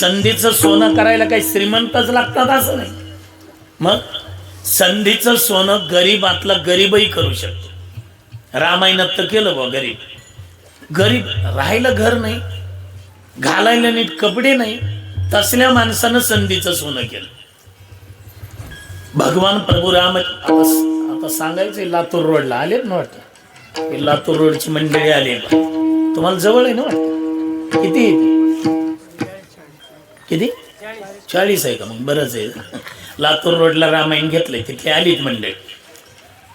संधीचं सोनं करायला काही श्रीमंतच लागतात असं नाही. मग संधीचं सोनं गरीबातला गरीबही करू शकतो. रामायणात तर केलं बा गरीब. गरीब राहायला घर नाही घालायला नीट कपडे नाही तसल्या माणसानं संधीचं सोनं केलं. भगवान प्रभू राम आता आता सांगायचंय लातूर रोडला आलेत ना वाटतं? लातूर रोडची मंडळी आली तुम्हाला जवळ आहे ना वाटतं? किती किती? चाळीस आहे का मग? बरंच आहे. लातूर रोडला रामायण घेतलंय. तिथे आलीत मंडळी.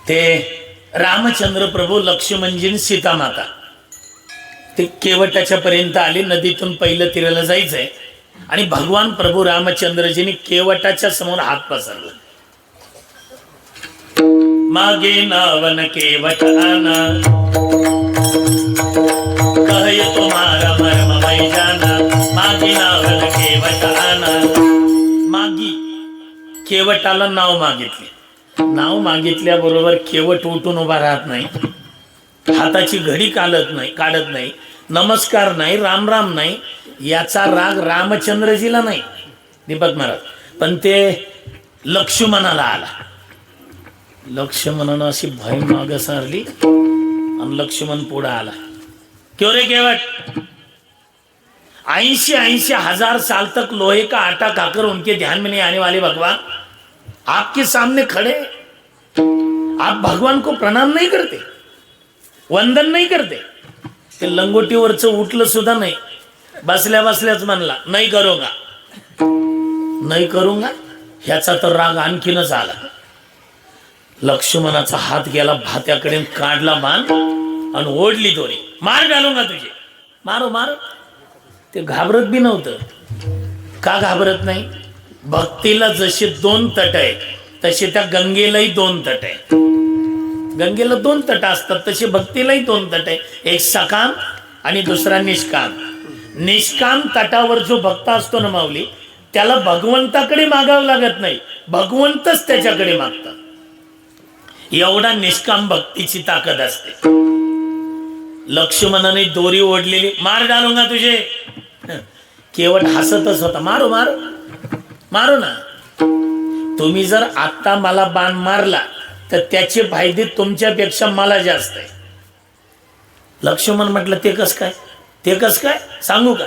ते रामचंद्र प्रभू लक्ष्मणजी सीता माता ते केवटाच्या पर्यंत आले. नदीतून पहिलं तिराला जायचंय. आणि भगवान प्रभू रामचंद्रजीने केवटाच्या समोर हात पसरला. मागे नावन केवटाना. कहय तुम्हारा मर्म जाना मागी केवटाला. नाव मागितले. नाव मागितल्याबरोबर केवट उठून उभा राहत नाही. हाताची घडी काढत नाही काढत नाही. नमस्कार नाही राम राम नाही. याचा राग रामचंद्रजीला नाही. दीपक महाराज. पण ते लक्ष्मणाला आला. लक्ष्मणानं अशी भय माग सारली आणि लक्ष्मण पुढे आला. क्यों रे केवट? ऐंशी ऐंशी हजार साल तक लोहे का आटा खाकर उनके ध्यान में नहीं आने वाले भगवान। आपके सामने खड़े। आप भगवान को प्रणाम नहीं करते वंदन नाही करते। ते लंगोटीवरचं उठलं सुद्धा नाही। बसल्या बसल्याच म्हणला नाही करूंगा. नाही करूंगा? ह्याचा तर राग आणखीनच आला. लक्ष्मणाचा हात गेला भात्याकडे काढला मान आणि ओढली दोरी. मार घालूंगा तुझे. मारो मारो. ते घाबरत बी नव्हतं. का घाबरत नाही? भक्तीला जसे दोन तट आहेत तसे त्या गंगेलाही दोन तट आहेत. गंगेला दोन तट असतात तसे भक्तीलाही दोन तट आहे एक सकाम आणि दुसरा निष्काम. निष्काम तटावर जो भक्त असतो ना माऊली त्याला भगवंताकडे मागावं लागत नाही. भगवंतच त्याच्याकडे मागतात. एवढा निष्काम भक्तीची ताकद असते. लक्ष्मणाने दोरी ओढलेली मार घालूंगा तुझे. केवळ हसतच होता. मारो मारो. मारो ना. तुम्ही जर आत्ता मला बाण मारला तर त्याचे फायदे तुमच्यापेक्षा मला जास्त आहे. लक्ष्मण म्हटलं ते कस काय? ते कस काय? सांगू का?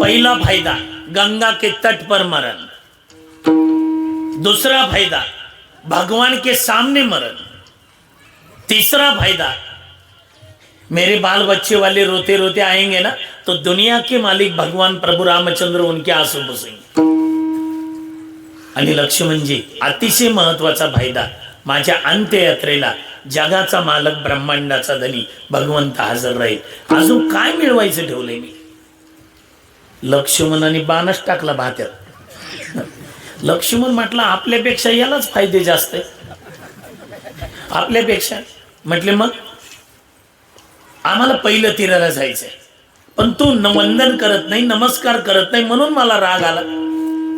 पहिला फायदा गंगा के तट पर मरण. दूसरा फायदा भगवान के सामने मरण. तीसरा फायदा मेरे बाल बच्चे वाले रोते रोते आएंगे ना तो दुनिया के मालिक भगवान प्रभु रामचंद्र उनके आंसू पुसेंगे। आणि लक्ष्मणजी अतिशय महत्त्वाचा फायदा माझ्या अंत्ययात्रेला जगाचा मालक ब्रह्मांडाचा धनी भगवंत हजर राहील. अजून काय मिळवायचं ठेवलंय मी? लक्ष्मणाने बाणच टाकला भात्यात. लक्ष्मण म्हटलं आपल्यापेक्षा यालाच फायदे जास्त आहे. आपल्यापेक्षा? म्हटले मग? आम्हाला पहिलं तीराला जायचंय. पण तू न वंदन करत नाही नमस्कार करत नाही म्हणून मला राग आला.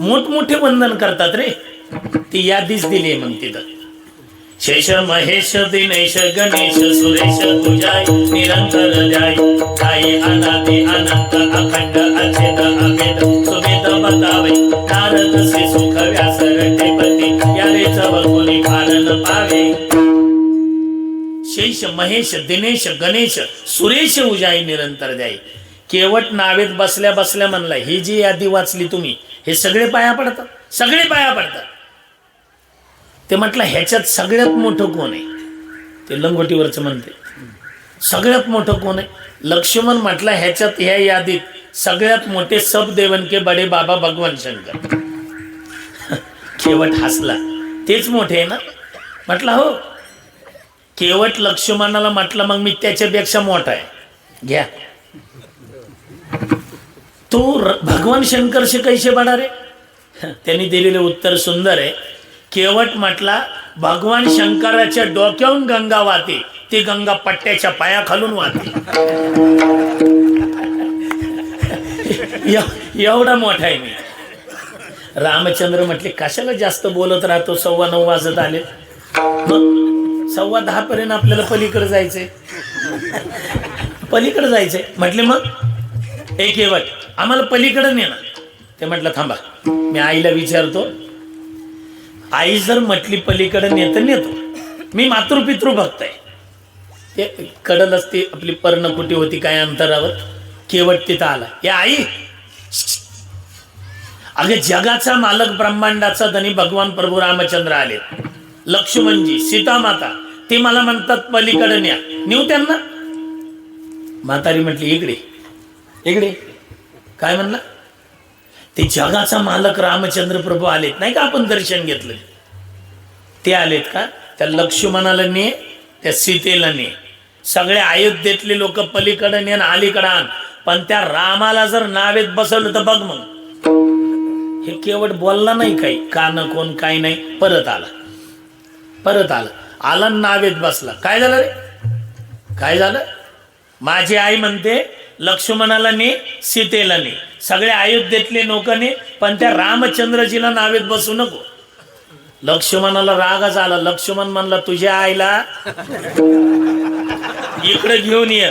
मोठमोठे वंदन करतात रे. ती यादीच दिली मग तिथं. शेष महेश दिनेश गणेश सुरेश तुझाय निरंतर जाय काही अनादि अनंत अखंड अचेत अभेद सुमेध बतावे. नारद से सुख व्यास रटेपती यारे चवकुनी पालन पावे. शेष महेश दिनेश गणेश सुरेश उजाई निरंतर द्याय केवट नावेत बसल्या बसल्या म्हणला ही जी यादी वाचली तुम्ही हे सगळे पाया पडतात सगळे पाया पडतात. ते म्हटलं ह्याच्यात सगळ्यात मोठं कोण आहे? ते लंगोटीवरच म्हणते सगळ्यात मोठं कोण आहे? लक्ष्मण म्हटलं ह्याच्यात ह्या यादीत सगळ्यात मोठे सब देवन के बडे बाबा भगवान शंकर. केवट हसला तेच मोठे आहे ना? म्हटलं हो केवट लक्ष्मणाला म्हटलं मग मी त्याच्यापेक्षा मोठा आहे. घ्या. तू भगवान शंकरशी कैसे बडा रे? त्यांनी दिलेले उत्तर सुंदर आहे. केवट म्हटला भगवान शंकराच्या डोक्याहून गंगा वाहते. ती गंगा पट्ट्याच्या पायाखालून वाहते. एवढा मोठा आहे मी. रामचंद्र म्हटले कशाला जास्त बोलत राहतो? सव्वा नऊ वाजत आले. मग सव्वा दहा पर्यंत आपल्याला पलीकडे जायचंय. पलीकडे जायचंय. म्हटले मग? एक केवट आम्हाला पलीकडे नेणार ते म्हटलं थांबा मी आईला विचारतो. आई जर म्हटली पलीकडे नेत नेतो. मी मातृपितृ भक्त आहे ते कडलच ती आपली पर्णकुटी होती काय अंतरावर केवट तिथं आला. या आई! अगे जगाचा मालक ब्रह्मांडाचा धनी भगवान प्रभू रामचंद्र आले लक्ष्मणजी सीतामाता ते मला म्हणतात पलीकडे न्या. नेऊ त्यांना. म्हातारी म्हटली इकडे इकडे. काय म्हणला? ते जगाचा मालक रामचंद्र प्रभू आलेत. नाही का आपण दर्शन घेतलं? ते आलेत का? त्या लक्ष्मणाला ने त्या सीतेला ने सगळे अयोध्येतले लोक पलीकडे ने आणि अलीकडे आण. पण त्या रामाला जर नावेत बसवलं तर बघ मग. हे केवळ बोलला नाही काही. कान कोण काही नाही. परत आला. परत आलं. आला नावेत बसला. काय झालं रे? काय झालं? माझी आई म्हणते लक्ष्मणाला ने सीतेला ने. सगळे अयोध्येतले लोकांनी पण त्या रामचंद्रजीला नावेत बसू नको. लक्ष्मणाला रागच आला. लक्ष्मण म्हणला तुझ्या आईला इकडे घेऊन ये.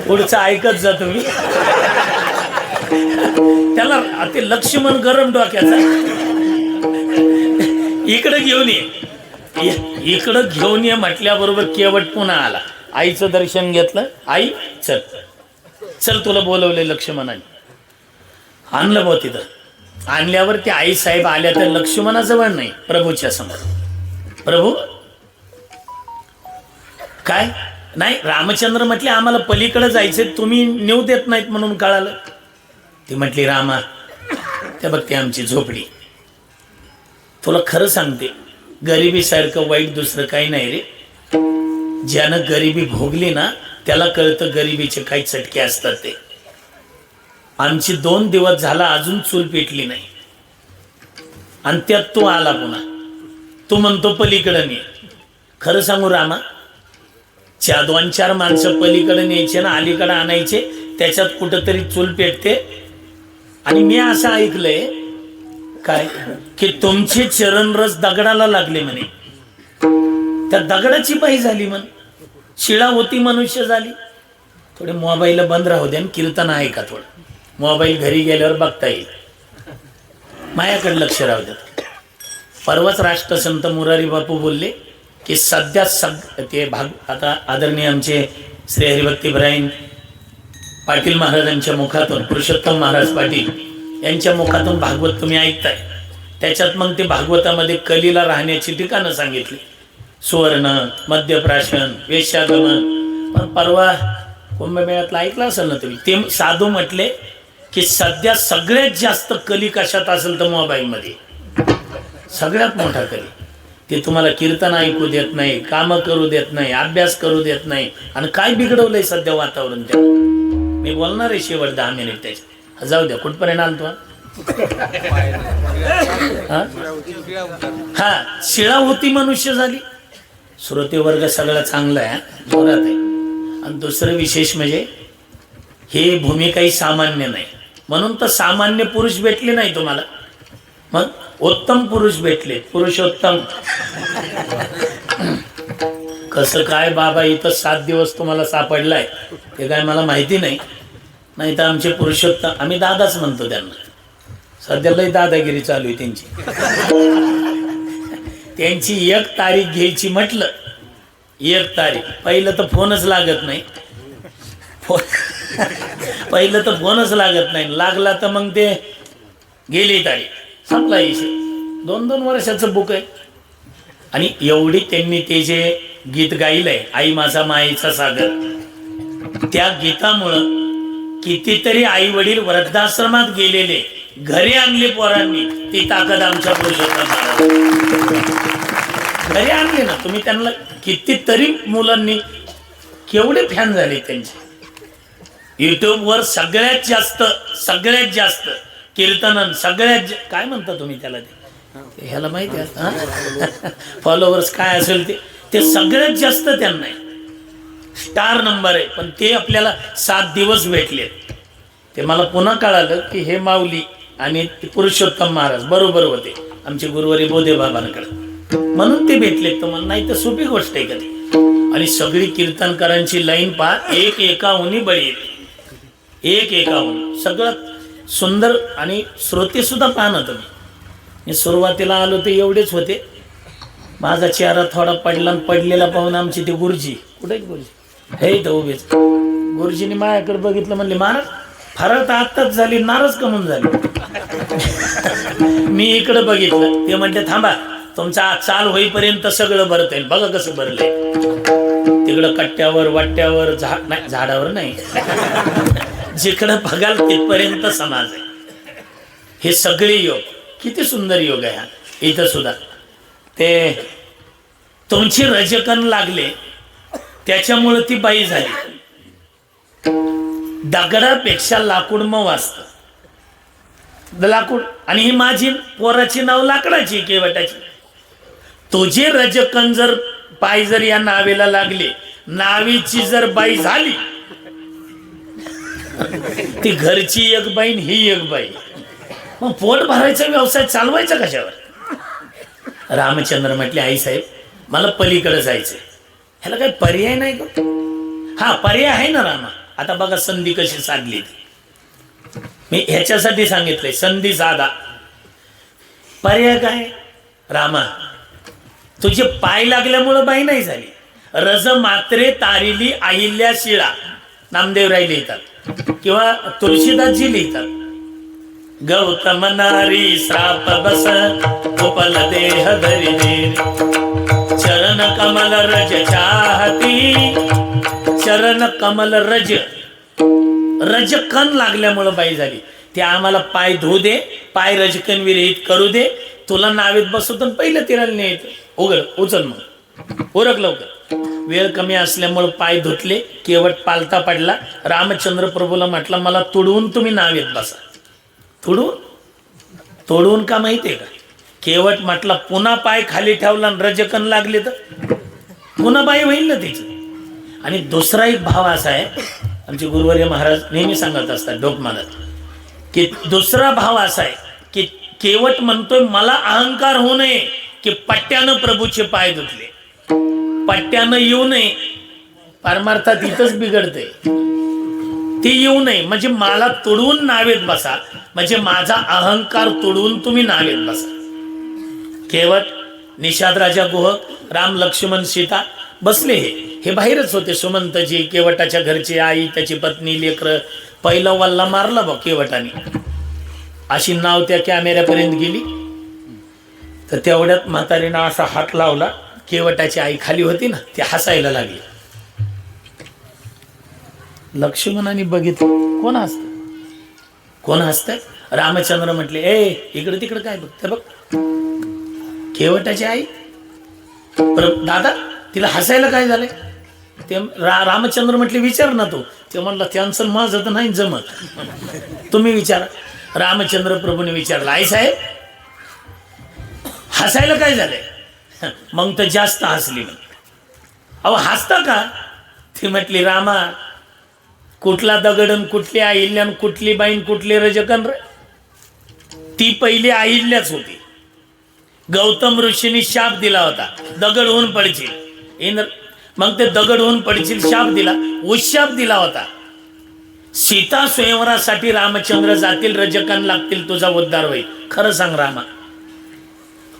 पुढचं ऐकत जा तुम्ही. त्याला ते लक्ष्मण गरम डोक्याचा. इकडे घेऊन ये. इकडं घेऊन ये म्हटल्याबरोबर केवट पुन्हा आला. आईचं दर्शन घेतलं. आई चल. चल तुला बोलवले लक्ष्मणाने. आणलं बघ तिथं. आणल्यावर ते आई साहेब आल्या तर लक्ष्मणाजवळ नाही प्रभूच्या समोर. प्रभू? काय? नाही रामचंद्र म्हटले आम्हाला पलीकडे जायचे तुम्ही नेऊ देत नाहीत म्हणून कळालं. ती म्हटली रामा त्या बघते आमची झोपडी. तुला खरं सांगते गरिबीसारखं वाईट दुसरं काही नाही रे. ज्यानं गरिबी भोगली ना त्याला कळतं गरिबीचे काही चटके असतात ते. आमची दोन दिवस झाला अजून चूल पेटली नाही. आणि त्यात तो आला पुन्हा. तू म्हणतो पलीकडं ने खरं सांगू रामा चार दोन चार माणसं पलीकडे न्यायचे ना अलीकडे आणायचे त्याच्यात कुठंतरी चूल पेटते. आणि मी असं ऐकलंय काय? की तुमचे चरणरस दगडाला लागले म्हणे. त्या दगडाची पायी झाली म्हण. शिळा होती मनुष्य झाली. थोडे मोबाईल बंद राहू द्या कीर्तन आहे का थोडं. मोबाईल घरी गेल्यावर बघता येईल. मायाकडे लक्ष राहू द्या परवाच राष्ट्रसंत मुरारी बापू बोलले की सध्या सग ते भाग आता आदरणीय आमचे श्री हरिभक्ती ब्राईन पाटील महाराजांच्या मुखातून पुरुषोत्तम महाराज पाटील यांच्या मुखातून भागवत तुम्ही ऐकताय. त्याच्यात मग ते भागवतामध्ये कलीला राहण्याची ठिकाणं सांगितली. सुवर्ण मध्यप्राशन वेश्यागमन. पण परवा कुंभमेळ्यातला ऐकलं असेल ना तुम्ही? ते साधू म्हटले की सध्या सगळ्यात जास्त कली कशात असेल तर मोबाईलमध्ये? सगळ्यात मोठा कली. ते तुम्हाला कीर्तन ऐकू देत नाही कामं करू देत नाही अभ्यास करू देत नाही. आणि काय बिघडवलंय सध्या वातावरण त्या मी बोलणार आहे शेवट दहा मिनिट त्याचे जाऊ द्या कुठपर्यंत आलतो हा? हा शिळा होती मनुष्य झाली. श्रोते वर्ग सगळा चांगला आहे जोरात आहे. आणि दुसरं विशेष म्हणजे हे भूमी काही सामान्य नाही. म्हणून तर सामान्य पुरुष भेटले नाही तुम्हाला. मग उत्तम पुरुष भेटले पुरुषोत्तम. कसं काय बाबा इथं सात दिवस तुम्हाला सापडलाय ते काय मला माहिती नाही. नाही तर आमचे पुरुषोत्तम आम्ही दादाच म्हणतो त्यांना. सध्या लय दादागिरी चालू आहे त्यांची. त्यांची एक तारीख घ्यायची म्हटलं एक तारीख. पहिलं तर फोनच लागत नाही. फोन पहिलं तर फोनच लागत नाही. लागला तर मग ते गेली तारीख. संपला दोन दोन वर्षाचं बुक आहे. आणि एवढी त्यांनी ते जे गीत गायलंय आई माझा मायेचा सागर त्या गीतामुळं कितीतरी आई वडील वृद्धाश्रमात गेलेले घरी आणले पोरांनी ती ताकद आमच्या पुरुषोत्तम घरी आणले ना तुम्ही त्यांना कितीतरी मुलांनी केवढे फॅन झाले त्यांचे. युट्यूबवर सगळ्यात जास्त सगळ्यात जास्त कीर्तनन सगळ्यात जा- काय म्हणता तुम्ही त्याला ते? ह्याला माहिती आहे फॉलोअर्स काय असेल ते? ते सगळ्यात जास्त त्यांना आहे. स्टार नंबर आहे. पण ते आपल्याला सात दिवस भेटले. ते मला पुन्हा कळालं की हे माऊली आणि पुरुषोत्तम महाराज बरोबर होते. आमचे गुरुवारी बोधे बाबांकडे. म्हणून ते भेटले. तुम्हाला नाही तर सोपी गोष्ट आहे कधी आणि सगळी कीर्तनकारांची लाईन पहा. एक एकाहून बळी येते. एक एकाहून. सगळं सुंदर आणि श्रोते सुद्धा पाहणं तुम्ही मी. सुरुवातीला आलो ते एवढेच होते. माझा चेहरा थोडा पडला पडलेला पाहून आमची ती गुरुजी. कुठे गुरुजी? हे इथं उभेच गुरुजीने माझ्याकडे बघितलं म्हणले महाराज फरक आत्ताच झाली नाराज कमून झाली? मी इकडं बघितलं. ते म्हणते थांबा तुमचा चाल होईपर्यंत सगळं भरत येईल. बघा कसं भरलंय. तिकडं कट्ट्यावर वाट्यावर झाड नाही झाडावर नाही. जिकडं बघाल तिथपर्यंत समाज आहे. हे सगळे योग किती सुंदर योग आहे हा. इथं सुद्धा. ते तुमची रजकन लागले त्याच्यामुळे ती बाई झाली. दगडापेक्षा लाकूड मग वाचत लाकूड. आणि ही माझी पोराची नाव लाकडाची केवटाची. तुझे रजकन जर पाय जर या नावेला लागले नावीची जर बाई झाली ती घरची एक बाई ही एक बाई. मग पोट भरायचा व्यवसाय चालवायचा कशावर? रामचंद्र म्हटले आई साहेब मला पलीकडे जायचंय. ह्याला काही पर्याय नाही का? हा पर्याय आहे ना रामा. आता बघा संधी कशी साधली ती. मी ह्याच्यासाठी सांगितलंय संधी साधा पर्याय काय? रामा तुझे पाय लागल्यामुळं बाई नाही झाली. रज मात्रे तारिली अहिल्या शिळा. नामदेवराय लिहितात. किंवा तुळशीदासजी लिहितात. गौतम नारी श्राप बस उपल देह धरी चरण कमल रज चाहती. चरण कमल रज रजकन लागल्यामुळं बाई झाली. ते आम्हाला पाय धुऊ दे पाय रजकन विरहित करू दे. तुला नावेत बसवतो तर पहिलं तिराला न्यायचं उघड उचल मग. उरक लवकर. वेळ कमी असल्यामुळं पाय धुतले केवट पालता पडला. रामचंद्र प्रभूला म्हटलं मला तुडवून तुम्ही नावेत बसा. तुडवून? तोडवून का माहितीये का? केवट म्हटला पुन्हा पाय खाली ठेवला आणि रजकन लागले तर? पुन्हा बाई होईल ना तिचं? आणि दुसरा एक भाव असा आहे आमचे गुरुवर्य महाराज नेहमी सांगत असतात डोकमानत की दुसरा भाव असा आहे की केवट म्हणतोय मला अहंकार होऊ नये की पट्ट्यानं प्रभूचे पाय धुतले. पट्ट्यानं येऊ नये. परमार्थात इथंच बिघडते ती येऊ नये. म्हणजे मला तुडवून नावेत बसा. म्हणजे माझा अहंकार तुडवून तुम्ही नावेत बसा. केवट निषाद राजा गुह राम लक्ष्मण सीता बसले हे. हे बाहेरच होते. सुमंतजी केवटाच्या घरची आई त्याची पत्नी लेकर पहिला वल्ला मारला बघ केवटाने. अशी नाव त्या कॅमेऱ्यापर्यंत गेली. तर तेवढ्यात म्हातारीनं असा हात लावला. केवटाची आई खाली होती ना ती हसायला लागली. लक्ष्मणाने बघितलं. कोण हसत कोण हसत रामचंद्र म्हटले ए इकडे तिकडे काय बघते बघ. शेवटाची आई? प्र- दादा तिला हसायला काय झालंय? ते रा रामचंद्र म्हटले विचार ना तू. ते म्हणला त्यांचं माझं तर नाही जमत. तुम्ही विचारा. रामचंद्र प्रभूने विचारलं आई साहेब हसायला काय झालंय? मग तर जास्त हसली मग अहो हसता का? ती म्हटली रामा कुठला दगडन कुठली आईल्यान कुठली बाईन कुठली रजकन ती पहिली आईल्याच होती. गौतम ऋषीने शाप दिला होता. दगड होऊन पडशील. इंद्र मग ते दगड होऊन पडशील शाप दिला. उशाप दिला होता. सीता स्वयंवरासाठी रामचंद्र जातील रजकन लागतील तुझा उद्धार होईल. खरं सांग रामा.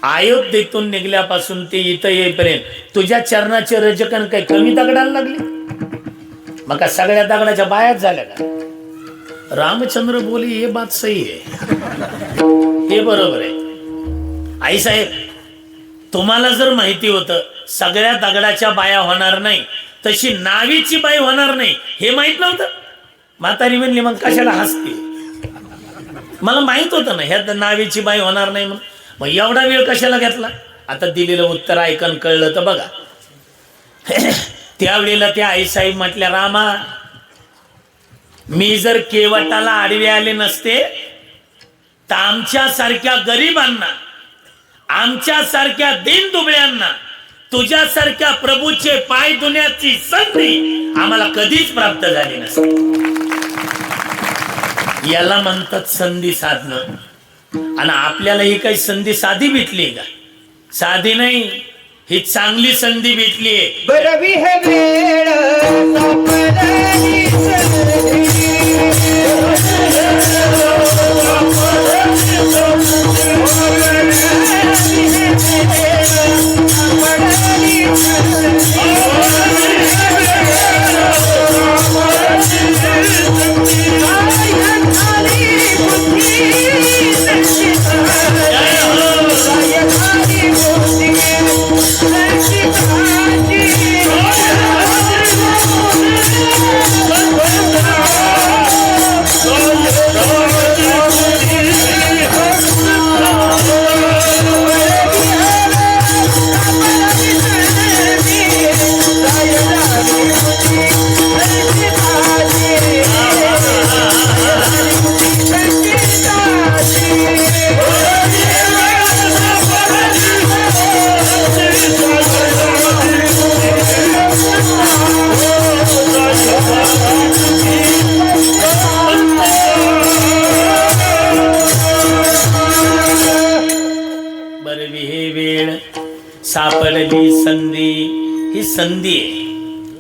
अयोध्येतून निघल्यापासून ते इथं येईपर्यंत तुझ्या चरणाचे रजकन काही कमी दगडाला लागले? मग का सगळ्या दगडाच्या बायाच झाल्या का? रामचंद्र बोली हे बात सही आहे. हे बरोबर आहे. आई साहेब तुम्हाला जर माहिती होतं सगळ्या दगडाच्या बाया होणार नाही तशी नावीची बाई होणार नाही हे माहीत नव्हतं? म्हातारी म्हणली मग कशाला हसते? मला माहीत होतं ना ह्या नावीची बाई होणार नाही म्हणून. मग एवढा वेळ कशाला घेतला? आता दिलेलं उत्तर ऐकून कळलं तर बघा. त्यावेळेला त्या आईसाहेब म्हटल्या रामा मी जर केवटाला आडवे आले नसते तर आमच्यासारख्या गरिबांना आमच्यासारख्या तुझ्या तुझ्यासारख्या प्रभूचे पाय धुण्याची संधी आम्हाला कधीच प्राप्त झाली नसते. याला म्हणतात संधी साधणं. आणि आपल्याला ही काही संधी साधी भेटली का? साधी नाही ही चांगली संधी भेटली आहे.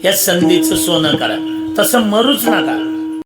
या संधीचं सोनं करा तसं मरूच नका.